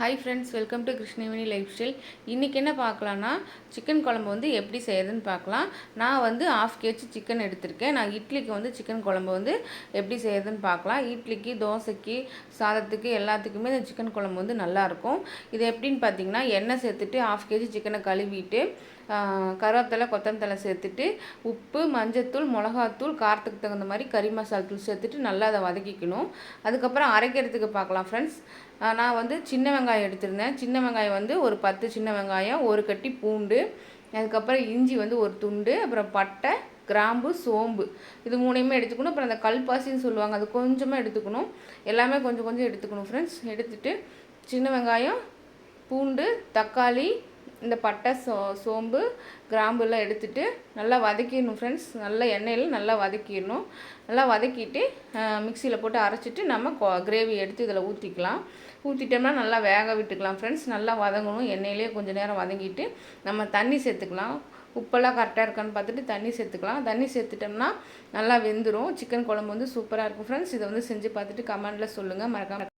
Hi friends welcome to Krishnaveni lifestyle இன்றைக்கி என்ன பார்க்கலான்னா chicken குழம்பு வந்து எப்படி செய்யறதுன்னு பார்க்கலாம். நான் வந்து ஆஃப் கேஜி சிக்கன் எடுத்திருக்கேன். நான் இட்லிக்கு வந்து சிக்கன் குழம்பு வந்து எப்படி செய்யறதுன்னு பார்க்கலாம். இட்லிக்கு தோசைக்கு சாதத்துக்கு எல்லாத்துக்குமே இந்த சிக்கன் குழம்பு வந்து நல்லாயிருக்கும் இது எப்படின்னு பார்த்தீங்கன்னா எண்ணெய் சேர்த்துட்டு ஆஃப் கேஜி சிக்கனை கழுவிட்டு கருவேப்பிலை கொத்தமல்லி சேர்த்துட்டு உப்பு மஞ்சத்தூள் மிளகாத்தூள் காரத்துக்கு தகுந்த மாதிரி கறி மசாலா தூள் சேர்த்துட்டு நல்லா அதை வதக்கிக்கணும். அதுக்கப்புறம் அரைக்கிறதுக்கு பார்க்கலாம் ஃப்ரெண்ட்ஸ் நான் வந்து சின்ன வெங்காயம் வெங்காயம் எடுத்திருந்தேன். சின்ன வெங்காயம் வந்து ஒரு பத்து சின்ன வெங்காயம் ஒரு கட்டி பூண்டு அதுக்கப்புறம் இஞ்சி வந்து ஒரு துண்டு அப்புறம் பட்டை கிராம்பு சோம்பு. இது மூணையுமே எடுத்துக்கணும். அப்புறம் அந்த கல்பாசின்னு சொல்லுவாங்க அது கொஞ்சமாக எடுத்துக்கணும். எல்லாமே கொஞ்சம் கொஞ்சம் எடுத்துக்கணும் ஃப்ரெண்ட்ஸ் எடுத்துகிட்டு சின்ன வெங்காயம் பூண்டு தக்காளி இந்த பட்டை சோ சோம்பு கிராம்புலாம் எடுத்துகிட்டு நல்லா வதக்கிடணும் ஃப்ரெண்ட்ஸ் நல்லா எண்ணெயில் நல்லா வதக்கிடணும். நல்லா வதக்கிட்டு மிக்சியில் போட்டு அரைச்சிட்டு நம்ம கிரேவி எடுத்து இதில் ஊற்றிக்கலாம் ஊற்றிட்டோம்னா நல்லா வேக விட்டுக்கலாம் ஃப்ரெண்ட்ஸ் நல்லா வதங்கணும். எண்ணெயிலே கொஞ்சம் நேரம் வதங்கிட்டு நம்ம தண்ணி சேர்த்துக்கலாம். உப்பெல்லாம் கரெக்டாக இருக்கான்னு பார்த்துட்டு தண்ணி சேர்த்துக்கலாம். தண்ணி சேர்த்துட்டோம்னா நல்லா வெந்துடும் சிக்கன் குழம்பு வந்து சூப்பராக இருக்கும் ஃப்ரெண்ட்ஸ் இதை வந்து செஞ்சு பார்த்துட்டு கமெண்டில் சொல்லுங்கள் மறக்காமல்